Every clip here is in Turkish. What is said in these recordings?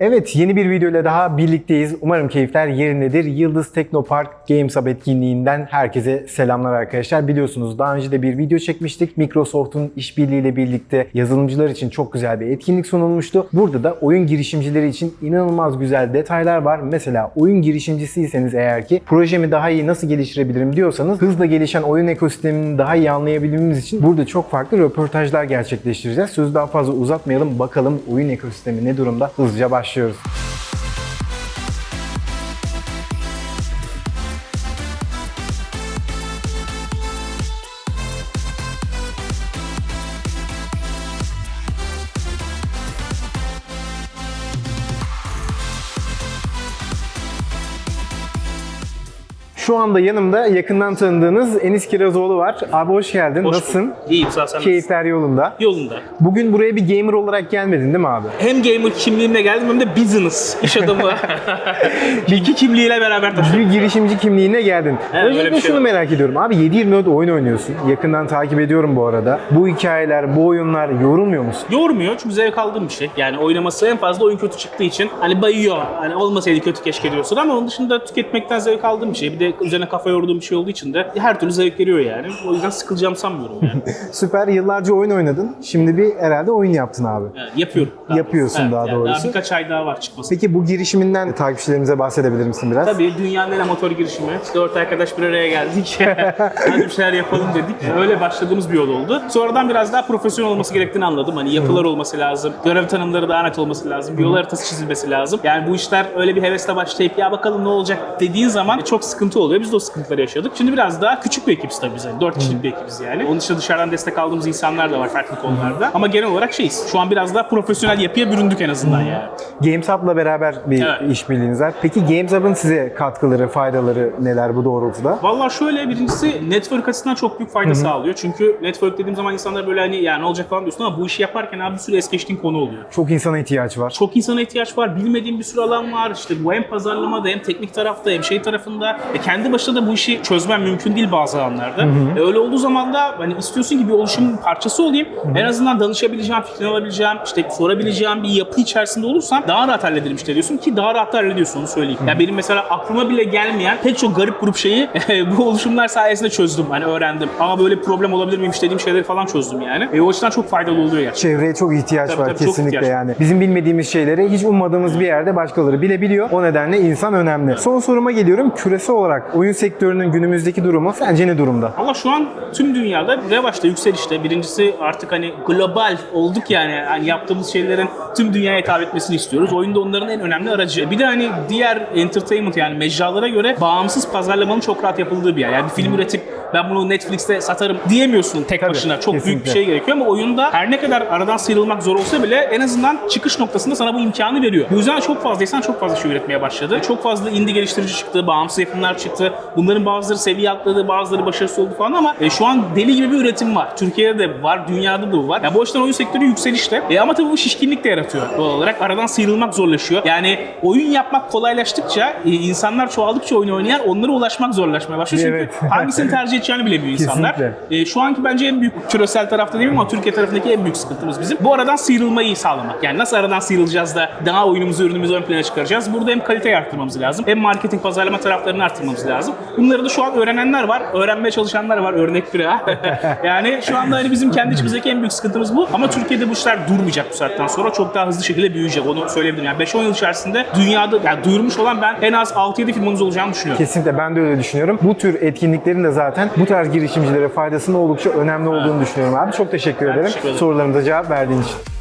Evet yeni bir video ile daha birlikteyiz. Umarım keyifler yerindedir. Yıldız Teknopark Games Hub etkinliğinden herkese selamlar arkadaşlar. Biliyorsunuz daha önce de bir video çekmiştik. Microsoft'un işbirliğiyle birlikte yazılımcılar için çok güzel bir etkinlik sunulmuştu. Burada da oyun girişimcileri için inanılmaz güzel detaylar var. Mesela oyun girişimcisiyseniz eğer ki projemi daha iyi nasıl geliştirebilirim diyorsanız hızla gelişen oyun ekosistemini daha iyi anlayabilmemiz için burada çok farklı röportajlar gerçekleştireceğiz. Sözü daha fazla uzatmayalım. Bakalım oyun ekosistemi ne durumda? Hızlıca başlıyoruz. Şu anda yanımda yakından tanıdığınız Enis Kirazoğlu var. Abi hoş geldin. Hoş Nasılsın? bulduk. İyiyim sağ ol, sen nasılsın? Keyifler yolunda. Yolunda. Bugün buraya bir gamer olarak gelmedin değil mi abi? Hem gamer kimliğimle geldim hem de business, iş adamı. İki kimliğiyle beraber taşıyorum. Bir girişimci kimliğine geldin. öyle Öncelikle bir şey şunu var. merak ediyorum. Abi 7-24 oyun oynuyorsun. Yakından takip ediyorum bu arada. Bu hikayeler, bu oyunlar yorulmuyor musun? Yormuyor çünkü zevk aldığım bir şey. Yani oynaması en fazla oyun kötü çıktığı için hani bayıyor. Hani olmasaydı kötü keşke diyorsun ama onun dışında tüketmekten zevk aldığım bir şey. Bir de üzerine kafa yorduğum bir şey olduğu için de her türlü zevk veriyor yani. O yüzden sıkılacağım sanmıyorum yani. Süper. Yıllarca oyun oynadın. Şimdi bir herhalde oyun yaptın abi. yani yapıyorum. daha Yapıyorsun doğrusu. daha yani doğrusu. Daha birkaç ay daha var çıkması. Peki bu girişiminden takipçilerimize bahsedebilir misin biraz? Tabii dünyanın en amatör girişimi. Dört arkadaş bir araya geldik. Hadi bir şeyler yapalım dedik. Öyle başladığımız bir yol oldu. Sonradan biraz daha profesyonel olması gerektiğini anladım. Hani yapılar olması lazım. Görev tanımları daha net olması lazım. Bir yol haritası çizilmesi lazım. Yani bu işler öyle bir hevesle başlayıp ya bakalım ne olacak dediğin zaman çok sıkıntı oluyor. Biz de o sıkıntıları yaşadık. Şimdi biraz daha küçük bir ekibiz tabii biz. Yani. Dört kişilik bir ekibiz yani. Onun dışında dışarıdan destek aldığımız insanlar da var farklı konularda. Ama genel olarak şeyiz. Şu an biraz daha profesyonel yapıya büründük en azından yani. Games Hub'la beraber bir Evet. işbirliğiniz var. Peki Games Hub'ın size katkıları, faydaları neler bu doğrultuda? Vallahi şöyle birincisi network açısından çok büyük fayda sağlıyor. Çünkü network dediğim zaman insanlar böyle hani ya ne olacak falan diyorsun ama bu işi yaparken abi bir sürü es geçtiğin konu oluyor. Çok insana ihtiyaç var. Çok insana ihtiyaç var. Bilmediğin bir sürü alan var. İşte bu hem pazarlamada hem teknik tarafta hem şey tarafında. E kendi başına da bu işi çözmen mümkün değil bazı alanlarda. E öyle olduğu zaman da hani istiyorsun ki bir oluşumun parçası olayım. En azından danışabileceğim, fikrini alabileceğim, işte sorabileceğim bir yapı içerisinde olursam daha rahat hallederim işte diyorsun ki daha rahat hallediyorsun onu söyleyeyim. Ya benim mesela aklıma bile gelmeyen pek çok garip grup şeyi bu oluşumlar sayesinde çözdüm. Hani öğrendim. Ama böyle problem olabilir miymiş dediğim şeyleri falan çözdüm yani. E o açıdan çok faydalı oluyor yani. Çevreye çok ihtiyaç Tabii, var tabii, kesinlikle ihtiyaç yani. Bizim bilmediğimiz şeyleri hiç ummadığımız bir yerde başkaları bilebiliyor. O nedenle insan önemli. Son soruma geliyorum. Küresel olarak oyun sektörünün günümüzdeki durumu sence ne durumda? Ama şu an tüm dünyada revaçta, yükselişte. Birincisi artık hani global olduk yani. Hani yaptığımız şeylerin tüm dünyaya hitap etmesini istiyoruz. Oyun da onların en önemli aracı. Bir de hani diğer entertainment yani mecralara göre bağımsız pazarlamanın çok rahat yapıldığı bir yer. Yani bir film üretip ben bunu Netflix'te satarım diyemiyorsun tek Tabii, başına. Çok büyük kesinlikle. bir şey gerekiyor ama oyunda her ne kadar aradan sıyrılmak zor olsa bile en azından çıkış noktasında sana bu imkanı veriyor. Bu yüzden çok fazla insan çok fazla şey üretmeye başladı. Çok fazla indie geliştirici çıktı, bağımsız yapımlar çıktı. Bunların bazıları seviye atladı, bazıları başarısız oldu falan ama e, şu an deli gibi bir üretim var. Türkiye'de de var, dünyada da var. Ya bu açıdan oyun sektörü yükselişte. E, ama tabii bu şişkinlik de yaratıyor doğal olarak. Aradan sıyrılmak zorlaşıyor. Yani oyun yapmak kolaylaştıkça, e, insanlar çoğaldıkça oyun oynayan onlara ulaşmak zorlaşmaya başlıyor. Çünkü Evet. hangisini tercih edeceğini bilemiyor insanlar. E, şu anki bence en büyük küresel tarafta değil ama Türkiye tarafındaki en büyük sıkıntımız bizim. Bu aradan sıyrılmayı sağlamak. Yani nasıl aradan sıyrılacağız da daha oyunumuzu, ürünümüzü ön plana çıkaracağız. Burada hem kaliteyi arttırmamız lazım. Hem marketing, pazarlama taraflarını arttırmamız lazım. Bunları da şu an öğrenenler var. Öğrenmeye çalışanlar var. Örnek biri ha. yani şu anda hani bizim kendi içimizdeki en büyük sıkıntımız bu. Ama Türkiye'de bu işler durmayacak bu saatten sonra. Çok daha hızlı şekilde büyüyecek. Onu söyleyebilirim. Yani 5-10 yıl içerisinde dünyada yani duyurmuş olan ben en az 6-7 firmamız olacağını düşünüyorum. Kesinlikle ben de öyle düşünüyorum. Bu tür etkinliklerin de zaten bu tarz girişimcilere faydasının oldukça önemli olduğunu düşünüyorum abi. Çok teşekkür ederim teşekkür ederim. sorularımıza cevap verdiğin için.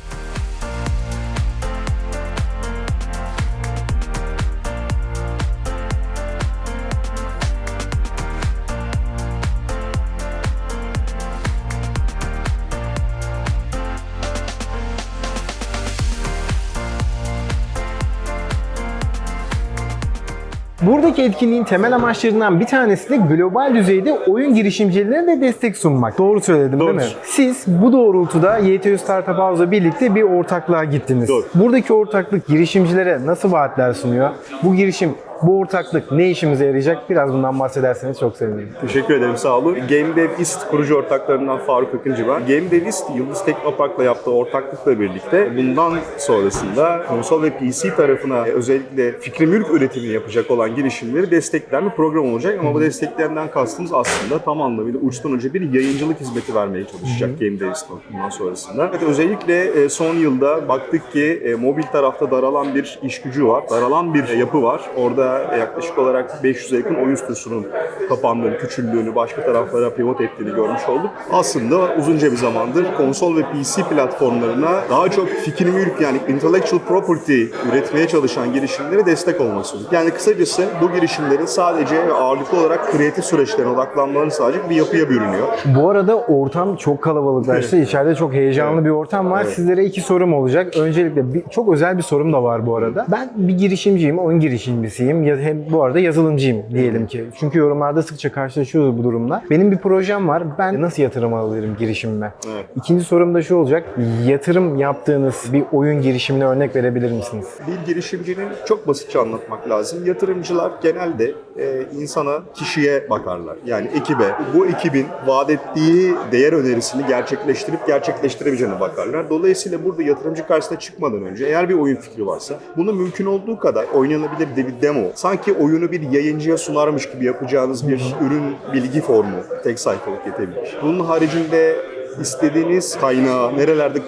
Buradaki etkinliğin temel amaçlarından bir tanesi de global düzeyde oyun girişimcilerine de destek sunmak. Doğru söyledim değil mi? Siz bu doğrultuda YTÜ Startup House'la birlikte bir ortaklığa gittiniz. Doğru. Buradaki ortaklık girişimcilere nasıl vaatler sunuyor? Bu girişim Bu ortaklık ne işimize yarayacak? Biraz bundan bahsederseniz çok sevinirim. Teşekkür ederim sağ olun. Game Dev East kurucu ortaklarından Faruk Akıncı ben. Game Dev East Yıldız Teknopark'la yaptığı ortaklıkla birlikte bundan sonrasında konsol ve PC tarafına özellikle fikri mülk üretimini yapacak olan girişimleri destekleyen bir program olacak. Ama bu desteklerinden kastımız aslında tam anlamıyla uçtan uca bir yayıncılık hizmeti vermeye çalışacak Game Dev East bundan sonrasında. Evet, özellikle e, son yılda baktık ki e, mobil tarafta daralan bir iş gücü var. Daralan bir e, yapı var. Orada yaklaşık olarak 500'e yakın oyun stüdyosunun kapandığını, küçüldüğünü, başka taraflara pivot ettiğini görmüş olduk. Aslında uzunca bir zamandır konsol ve PC platformlarına daha çok fikir mülk yani intellectual property üretmeye çalışan girişimlere destek istedik. Yani kısacası bu girişimlerin sadece ve ağırlıklı olarak kreatif süreçlerine odaklanmalarını sağlayacak bir yapıya bürünüyor. Bu arada ortam çok kalabalıklaştı. İçeride çok heyecanlı bir ortam var. Sizlere iki sorum olacak. Öncelikle bir, çok özel bir sorum da var bu arada. Ben bir girişimciyim, oyun girişimcisiyim. Hem bu arada yazılımcıyım diyelim ki. Çünkü yorumlarda sıkça karşılaşıyoruz bu durumla. Benim bir projem var. Ben nasıl yatırım alırım girişimime? Evet. İkinci sorum da şu olacak. Yatırım yaptığınız bir oyun girişimine örnek verebilir misiniz? Bir girişimcinin çok basitçe anlatmak lazım. Yatırımcılar genelde e, insana, kişiye bakarlar. Yani ekibe. Bu ekibin vaat ettiği değer önerisini gerçekleştirip gerçekleştirebileceğine bakarlar. Dolayısıyla burada yatırımcı karşısına çıkmadan önce eğer bir oyun fikri varsa bunu mümkün olduğu kadar oynanabilir de bir demo. Sanki oyunu bir yayıncıya sunarmış gibi yapacağınız bir ürün bilgi formu tek sayfalık yetebilir. Bunun haricinde istediğiniz kaynağı nerelerde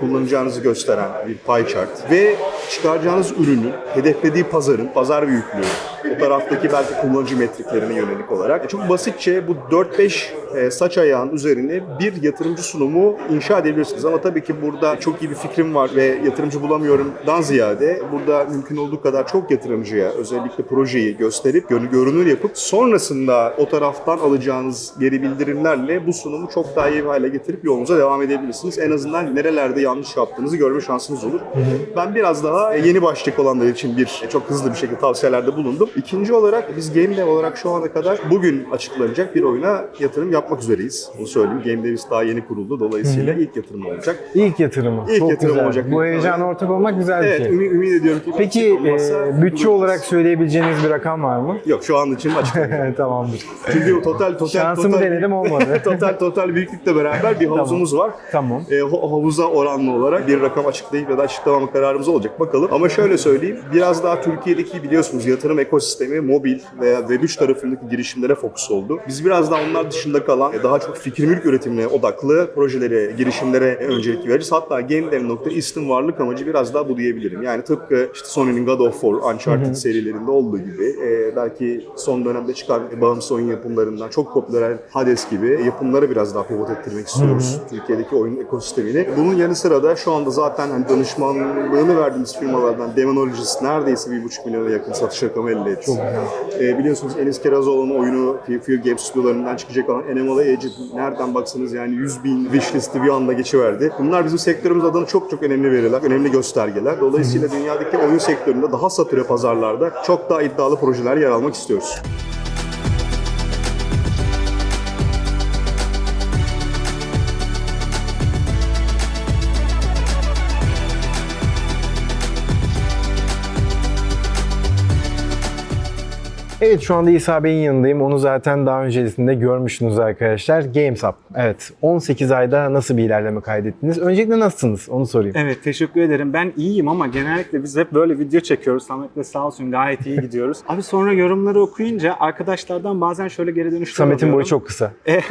kullanacağınızı, gösteren bir pie chart ve çıkaracağınız ürünün hedeflediği pazarın pazar büyüklüğü, o taraftaki belki kullanıcı metriklerine yönelik olarak çok basitçe bu 4-5 e, saç ayağın üzerine bir yatırımcı sunumu inşa edebilirsiniz. Ama tabii ki burada çok iyi bir fikrim var ve yatırımcı bulamıyorumdan ziyade burada mümkün olduğu kadar çok yatırımcıya özellikle projeyi gösterip gör- görünür yapıp sonrasında o taraftan alacağınız geri bildirimlerle bu sunumu çok daha iyi bir hale getirip yolunuza devam edebilirsiniz. En azından nerelerde yanlış yaptığınızı görme şansınız olur. Ben biraz daha yeni başlayacak olanlar için bir çok hızlı bir şekilde tavsiyelerde bulundum. İkinci olarak biz Game Dev olarak şu ana kadar bugün açıklanacak bir oyuna yatırım yapmak üzereyiz. Bunu söyleyeyim. Game daha yeni kuruldu. Dolayısıyla ilk yatırım olacak. İlk yatırımı. İlk çok yatırım güzel. olacak. Bu heyecana ortak olmak güzel bir Evet, şey. ümit, ümit ediyorum ki Peki e, bütçe buluruz. olarak söyleyebileceğiniz bir rakam var mı? Yok şu an için açık. Tamamdır. Çünkü total total Şansımı total, denedim olmadı. total total büyüklükle beraber bir havuzumuz var. Tamam. E, havuza oranlı olarak bir rakam açıklayıp ya da açıklamama kararımız olacak. Bakalım. Ama şöyle söyleyeyim. Biraz daha Türkiye'deki biliyorsunuz yatırım ekosistemi mobil veya Web3 tarafındaki girişimlere fokus oldu. Biz biraz daha onlar dışında kalan daha çok fikir mülk üretimine odaklı projelere, girişimlere öncelik veririz. Hatta Game Dev nokta East'in varlık amacı biraz daha bu diyebilirim. Yani tıpkı işte Sony'nin God of War, Uncharted serilerinde olduğu gibi e, belki son dönemde çıkan bağımsız oyun yapımlarından çok popüler Hades gibi yapımlara biraz daha pivot ettirmek istiyoruz. Türkiye'deki oyun ekosistemini. Bunun yanı sıra da şu anda zaten hani danışmanlığını verdiğimiz firmalardan Demonologist neredeyse 1,5 milyona yakın satış rakamı elde etti. E, biliyorsunuz Enis Kirazoğlu'nun oyunu Fear Games stüdyolarından çıkacak olan Animal Agent nereden baksanız yani 100 bin wishlist'i bir anda geçiverdi. Bunlar bizim sektörümüz adına çok çok önemli veriler, önemli göstergeler. Dolayısıyla dünyadaki oyun sektöründe daha satüre pazarlarda çok daha iddialı projeler yer almak istiyoruz. Evet şu anda İsa Bey'in yanındayım. Onu zaten daha öncesinde görmüşsünüz arkadaşlar. GameStop. Evet 18 ayda nasıl bir ilerleme kaydettiniz? Öncelikle nasılsınız? Onu sorayım. Evet teşekkür ederim. Ben iyiyim ama genellikle biz hep böyle video çekiyoruz. Samet'le sağ olsun gayet iyi gidiyoruz. Abi sonra yorumları okuyunca arkadaşlardan bazen şöyle geri dönüşler Samet'in boyu çok kısa. E,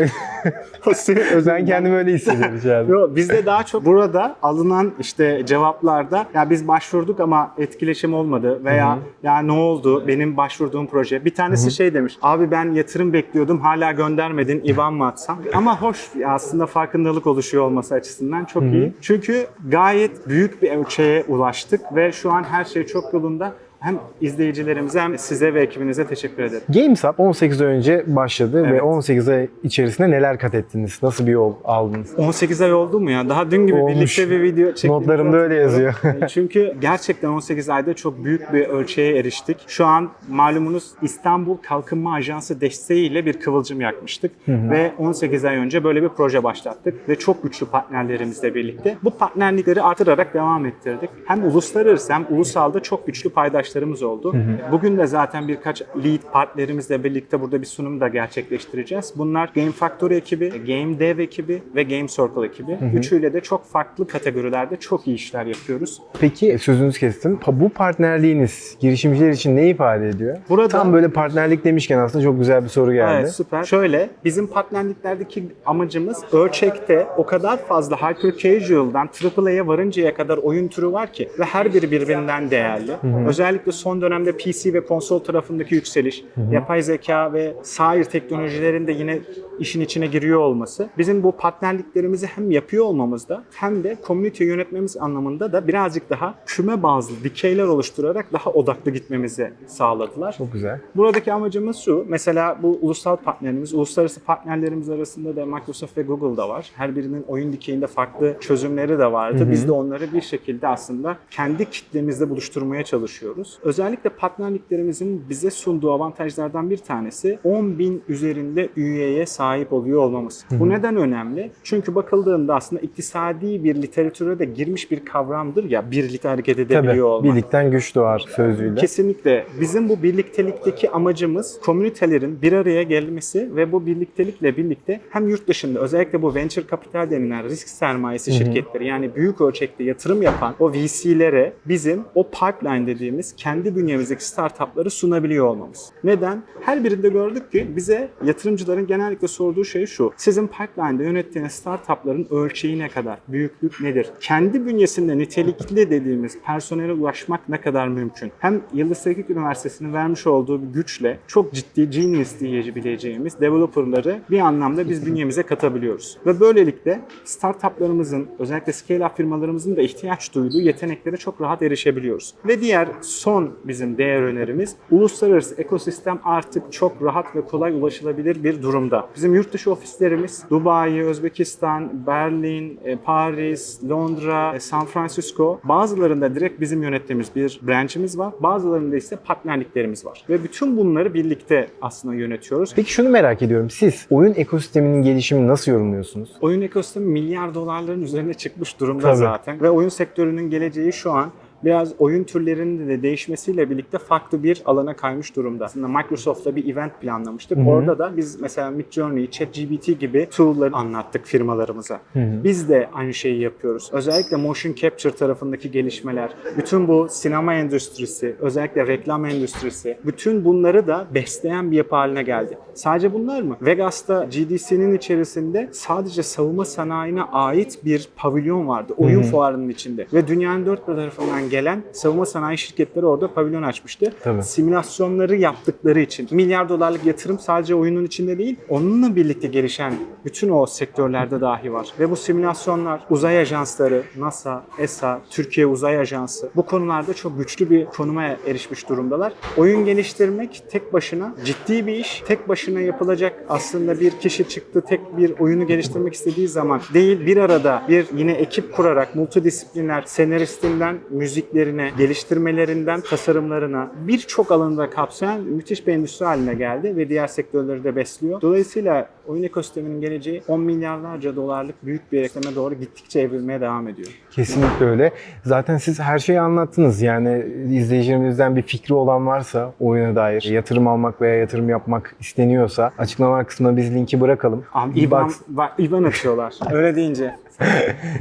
Ben kendimi öyle hissediyorum içeride. Yo, bizde daha çok burada alınan işte cevaplarda ya biz başvurduk ama etkileşim olmadı veya ya ne oldu benim başvurduğum proje. Bir tanesi şey demiş abi ben yatırım bekliyordum hala göndermedin IBAN mı atsam? Ama hoş aslında farkındalık oluşuyor olması açısından çok iyi. Çünkü gayet büyük bir ölçeğe ulaştık ve şu an her şey çok yolunda. Hem izleyicilerimize hem size ve ekibinize teşekkür ederim. GameStop 18 ay önce başladı ve Evet. 18 ay içerisinde neler kat ettiniz? Nasıl bir yol aldınız? 18 ay oldu mu ya? Daha dün gibi Olmuş. birlikte bir video çektik. Notlarımda öyle yazıyor. Çünkü gerçekten 18 ayda çok büyük bir ölçeğe eriştik. Şu an malumunuz İstanbul Kalkınma Ajansı desteğiyle bir kıvılcım yakmıştık. Ve 18 ay önce böyle bir proje başlattık. Ve çok güçlü partnerlerimizle birlikte bu partnerlikleri artırarak devam ettirdik. Hem uluslararası hem ulusalda çok güçlü paydaşlarımız arkadaşlarımız oldu. Bugün de zaten birkaç lead partnerimizle birlikte burada bir sunum da gerçekleştireceğiz. Bunlar Game Factory ekibi, Game Dev ekibi ve Game Circle ekibi. Üçüyle de çok farklı kategorilerde çok iyi işler yapıyoruz. Peki sözünüzü kestim. Bu partnerliğiniz girişimciler için ne ifade ediyor? Burada- Tam böyle partnerlik demişken aslında çok güzel bir soru geldi. Evet süper. Şöyle bizim partnerliklerdeki amacımız ölçekte o kadar fazla hyper casual'dan AAA'ya varıncaya kadar oyun türü var ki ve her biri birbirinden değerli. Özellikle son dönemde PC ve konsol tarafındaki yükseliş, yapay zeka ve sair teknolojilerin de yine işin içine giriyor olması bizim bu partnerliklerimizi hem yapıyor olmamızda hem de community yönetmemiz anlamında da birazcık daha küme bazlı dikeyler oluşturarak daha odaklı gitmemizi sağladılar. Çok güzel. Buradaki amacımız şu. Mesela bu ulusal partnerimiz, uluslararası partnerlerimiz arasında da Microsoft ve Google da var. Her birinin oyun dikeyinde farklı çözümleri de vardı. Biz de onları bir şekilde aslında kendi kitlemizde buluşturmaya çalışıyoruz. Özellikle partnerliklerimizin bize sunduğu avantajlardan bir tanesi 10 bin üzerinde üyeye sahip oluyor olmamız. Bu neden önemli? Çünkü bakıldığında aslında iktisadi bir literatüre de girmiş bir kavramdır ya birlikte hareket edebiliyor Tabii. olmak. Birlikten güç doğar sözüyle. Kesinlikle. Bizim bu birliktelikteki amacımız komünitelerin bir araya gelmesi ve bu birliktelikle birlikte hem yurt dışında özellikle bu venture capital denilen risk sermayesi şirketleri yani büyük ölçekte yatırım yapan o VC'lere bizim o pipeline dediğimiz kendi bünyemizdeki startupları sunabiliyor olmamız. Neden? Her birinde gördük ki bize yatırımcıların genellikle sorduğu şey şu. Sizin pipeline'de yönettiğiniz startupların ölçeği ne kadar? Büyüklük nedir? Kendi bünyesinde nitelikli dediğimiz personele ulaşmak ne kadar mümkün? Hem Yıldız Teknik Üniversitesi'nin vermiş olduğu bir güçle çok ciddi genius diyebileceğimiz developerları bir anlamda biz bünyemize katabiliyoruz. Ve böylelikle startuplarımızın özellikle scale-up firmalarımızın da ihtiyaç duyduğu yeteneklere çok rahat erişebiliyoruz. Ve diğer son bizim değer önerimiz uluslararası ekosistem artık çok rahat ve kolay ulaşılabilir bir durumda. Bizim yurt dışı ofislerimiz Dubai, Özbekistan, Berlin, e, Paris, Londra, e, San Francisco bazılarında direkt bizim yönettiğimiz bir branch'imiz var. Bazılarında ise partnerliklerimiz var. Ve bütün bunları birlikte aslında yönetiyoruz. Peki şunu merak ediyorum. Siz oyun ekosisteminin gelişimini nasıl yorumluyorsunuz? Oyun ekosistemi milyar dolarların üzerine çıkmış durumda Tabii. zaten. Ve oyun sektörünün geleceği şu an biraz oyun türlerinin de değişmesiyle birlikte farklı bir alana kaymış durumda. Aslında Microsoft'ta bir event planlamıştık. Orada da biz mesela Midjourney, ChatGPT gibi tool'ları anlattık firmalarımıza. Biz de aynı şeyi yapıyoruz. Özellikle motion capture tarafındaki gelişmeler, bütün bu sinema endüstrisi, özellikle reklam endüstrisi, bütün bunları da besleyen bir yapı haline geldi. Sadece bunlar mı? Vegas'ta GDC'nin içerisinde sadece savunma sanayine ait bir pavilyon vardı. Oyun fuarının içinde. Ve dünyanın dört bir tarafından gelen savunma sanayi şirketleri orada pavilyon açmıştı. Tabii. Simülasyonları yaptıkları için. Milyar dolarlık yatırım sadece oyunun içinde değil, onunla birlikte gelişen bütün o sektörlerde dahi var. Ve bu simülasyonlar, uzay ajansları, NASA, ESA, Türkiye Uzay Ajansı bu konularda çok güçlü bir konuma erişmiş durumdalar. Oyun geliştirmek tek başına ciddi bir iş. Tek başına yapılacak aslında bir kişi çıktı tek bir oyunu geliştirmek istediği zaman değil bir arada bir yine ekip kurarak multidisipliner senaristinden müziklerine, geliştirmelerinden tasarımlarına birçok alanda kapsayan müthiş bir endüstri haline geldi ve diğer sektörleri de besliyor. Dolayısıyla oyun ekosisteminin geleceği 10 milyarlarca dolarlık büyük bir ekleme doğru gittikçe evrilmeye devam ediyor. Kesinlikle öyle. Zaten siz her şeyi anlattınız. Yani izleyicilerimizden bir fikri olan varsa oyuna dair yatırım almak veya yatırım yapmak isteniyorsa açıklama kısmına biz linki bırakalım. Abi İban, İban açıyorlar. Öyle deyince.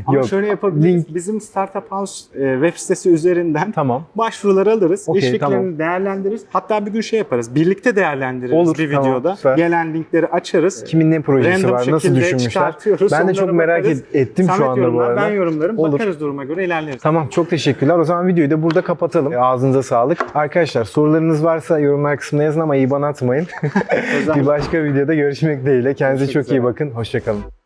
Ama Yok, şöyle yapabiliriz. link- Bizim Startup House e, web sitesi üzerinden Tamam. başvuruları alırız. Okey, iş fikirlerini tamam. değerlendiririz. Hatta bir gün şey yaparız. Birlikte değerlendiririz Olur, bir tamam, videoda. süper. Gelen linkleri açarız. Kimin ne projesi Random var, nasıl düşünmüşler? Ben de çok merak bakarız. et- ettim Samet şu anda bu arada. Ben yorumlarım. Olur. Bakarız duruma göre ilerleriz. Tamam çok teşekkürler. O zaman videoyu da burada kapatalım. Ağzınıza sağlık. Arkadaşlar sorularınız varsa yorumlar kısmına yazın ama IBAN atmayın. Özel- bir başka videoda görüşmek dileğiyle. Kendinize Görüşmek çok iyi bakın. Hoşçakalın.